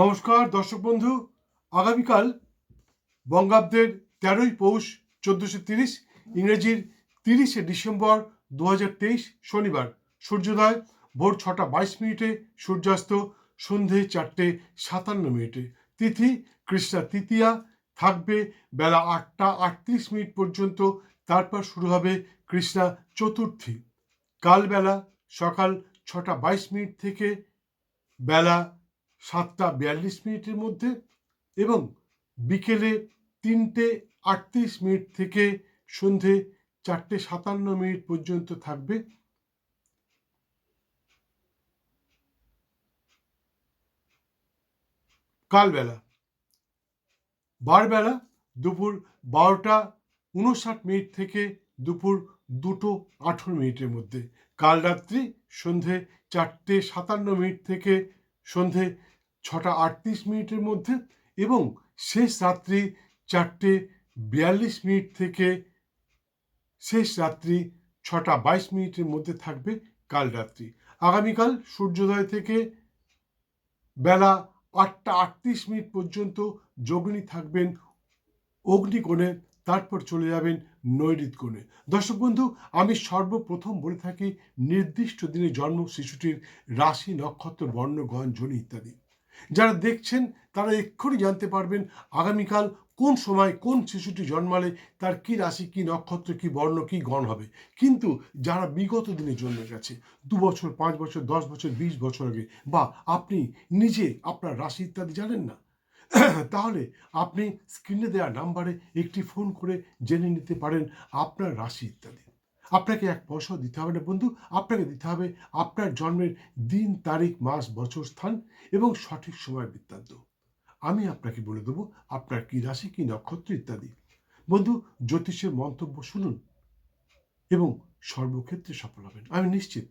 নমস্কার, দর্শক বন্ধু। আগামীকাল বঙ্গাব্দের তেরোই পৌষ চোদ্দোশো তিরিশ, ইংরেজির তিরিশে ডিসেম্বর দু শনিবার। সূর্যোদয় ভোর ছটা বাইশ মিনিটে, সূর্যাস্ত সন্ধে চারটে সাতান্ন মিনিটে। তিথি কৃষ্ণা তৃতীয়া, থাকবে বেলা আটটা আটত্রিশ মিনিট পর্যন্ত, তারপর শুরু হবে কৃষ্ণা চতুর্থী। কালবেলা সকাল ছটা বাইশ মিনিট থেকে বেলা সাতটা বিয়াল্লিশ মিনিটের মধ্যে এবং বিকেলে তিনটে আটত্রিশ মিনিট থেকে সন্ধে চারটে সাতান্ন মিনিট পর্যন্ত থাকবে। কালবেলা। বারবেলা দুপুর বারোটা উনষাট মিনিট থেকে দুপুর দুটো আঠেরো মিনিটের মধ্যে। কাল রাত্রি সন্ধে চারটে সাতান্ন মিনিট থেকে সন্ধে ছটা আটত্রিশ মিনিটের মধ্যে এবং শেষ রাত্রি চারটে বিয়াল্লিশ মিনিট থেকে শেষ রাত্রি ছটা বাইশ মিনিটের মধ্যে থাকবে কাল রাত্রি। আগামীকাল সূর্যোদয় থেকে বেলা আটটা আটত্রিশ মিনিট পর্যন্ত যোগিনী থাকবেন অগ্নিকোণে তারপর চলে যাবেন নৈরিত কোণে দর্শক বন্ধু, আমি সর্বপ্রথম বলে থাকি, নির্দিষ্ট দিনে জন্ম শিশুটির রাশি, নক্ষত্র, বর্ণ গণ ধ্বনি ইত্যাদি। যারা দেখছেন, তারা এক্ষুনি জানতে পারবেন আগামীকাল কোন সময় কোন শিশুটি জন্মালে তার কি রাশি, কি নক্ষত্র, কি বর্ণ, কি গণ হবে। কিন্তু যারা বিগত দিনে জন্মে গেছে, দু বছর, পাঁচ বছর, দশ বছর, বিশ বছর আগে, বা আপনি নিজে আপনার রাশি ইত্যাদি জানেন না তাহলে আপনি স্ক্রিনে দেওয়া নাম্বারে একটি ফোন করে জেনে নিতে পারেন আপনার রাশি ইত্যাদি। আপনাকে এক পয়সাও দিতে হবে না বন্ধু, আপনাকে দিতে হবে আপনার জন্মের দিন, তারিখ, মাস, বছর, স্থান এবং সঠিক সময় বৃত্তান্ত। আমি আপনাকে বলে দেবো আপনার কি রাশি, কি নক্ষত্র ইত্যাদি। বন্ধু, জ্যোতিষের মন্তব্য শুনুন এবং সর্বক্ষেত্রে সফল হবেন। আমি নিশ্চিত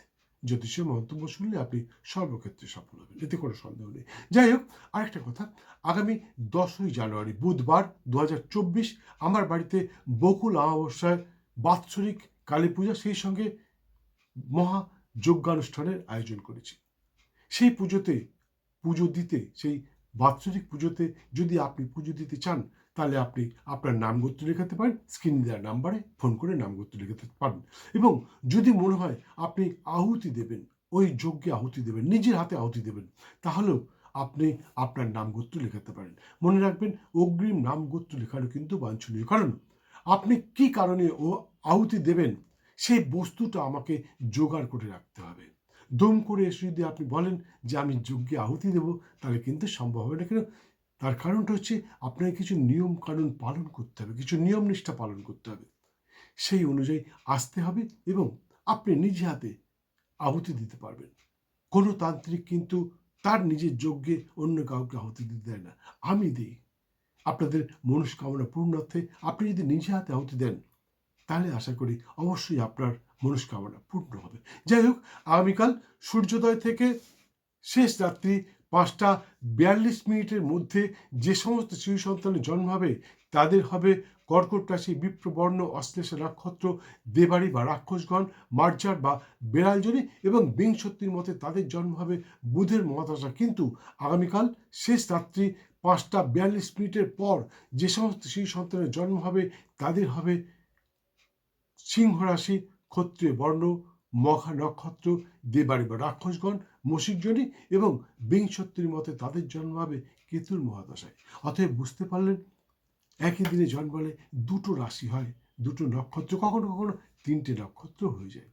জ্যোতিষের মন্তব্য শুনলে আপনি সর্বক্ষেত্রে সফল হবেন, এতে কোনো সন্দেহ নেই। যাই হোক, আরেকটা কথা, আগামী দশই জানুয়ারি, বুধবার দু হাজার চব্বিশ, আমার বাড়িতে বকুল অমাবস্যায় বাৎসরিক কালী পূজা, সেই সঙ্গে মহা যজ্ঞানুষ্ঠানের আয়োজন করেছি। সেই পুজোতে, পুজো দিতে, সেই বাৎসরিক পুজোতে যদি আপনি পুজো দিতে চান, তাহলে আপনি আপনার নাম গোত্র লেখাতে পারেন, স্ক্রিন দেওয়ার নাম্বারে ফোন করে নাম গোত্র লেখাতে পারেন এবং যদি মনে হয় আপনি আহুতি দেবেন, ওই যজ্ঞে আহুতি দেবেন, নিজের হাতে আহুতি দেবেন, তাহলেও আপনি আপনার নাম গোত্র লেখাতে পারেন। মনে রাখবেন, অগ্রিম নাম গোত্র লেখানো কিন্তু বাঞ্ছনীয় কারণ। আপনি কি কারণে ও আহুতি দেবেন, সেই বস্তুটা আমাকে জোগাড় করে রাখতে হবে। দুম করে এসে যদি আপনি বলেন যে আমি যজ্ঞে আহুতি দেব, তাহলে কিন্তু সম্ভব হবে না। কেন? তার কারণটা হচ্ছে আপনাকে কিছু নিয়ম কানুন পালন করতে হবে, কিছু নিয়ম নিষ্ঠা পালন করতে হবে। সেই অনুযায়ী আসতে হবে এবং আপনি নিজে হাতে আহুতি দিতে পারবেন। কোনো তান্ত্রিক কিন্তু তার নিজের যজ্ঞে অন্য কাউকে আহুতি দিতে দেয় না। আমি দিই। আপনাদের মনস্কামনা পূর্ণার্থে আপনি যদি নিজে হাতে আহুতি দেন, তাহলে আশা করি অবশ্যই আপনার মনস্কামনা পূর্ণ হবে। যাই হোক, আগামীকাল সূর্যোদয় থেকে শেষ রাত্রি পাঁচটা বিয়াল্লিশ মিনিটের মধ্যে যে সমস্ত শিশু সন্তানের জন্ম হবে, তাদের হবে কর্কট রাশি, বিপ্রবর্ণ, অশ্লেষ নক্ষত্র দেবাড়ি বা রাক্ষসগণ, মার্জার বা বেড়ালজনি এবং বিংশতির মতে তাদের জন্ম হবে বুধের মহাদশা। কিন্তু আগামীকাল শেষ রাত্রি পাঁচটা বিয়াল্লিশ মিনিটের পর যে সমস্ত শিশু সন্তানের জন্ম হবে, তাদের হবে সিংহ রাশি ক্ষত্রিয় বর্ণ মঘা নক্ষত্র দেবাড়ি বা রাক্ষসগণ মসিকজনী এবং বিংশত্রির মতে তাদের জন্ম হবে কেতুর মহাদশায়। অতএব বুঝতে পারলেন, একই দিনে জন্মালে দুটো রাশি হয়, দুটো নক্ষত্র, কখনো কখনো তিনটে নক্ষত্র হয়ে যায়।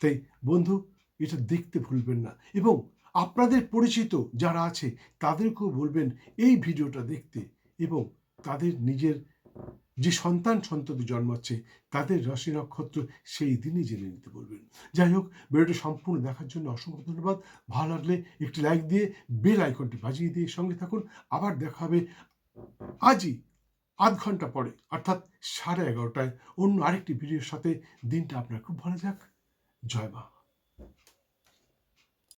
তাই বন্ধু, এটা দেখতে ভুলবেন না এবং আপনাদের পরিচিত যারা আছে তাদেরকেও বলবেন, এই ভিডিওটা দেখতে এবং তাদের নিজের যে সন্তান সন্ততি জন্মাচ্ছে, তাদের রাশি নক্ষত্র সেই দিনই জেনে নিতে বলবেন। যাই হোক, ভিডিওটি সম্পূর্ণ দেখার জন্য অসংখ্য ধন্যবাদ। ভালো লাগলে একটি লাইক দিয়ে বেল আইকনটি বাজিয়ে দিয়ে সঙ্গে থাকুন। আবার দেখা হবে আজই আধ ঘণ্টা পরে, অর্থাৎ সাড়ে এগারোটায়। অন্য আরেকটি ভিডিওর সাথে দিনটা আপনার খুব ভালো যাক। জয় মা।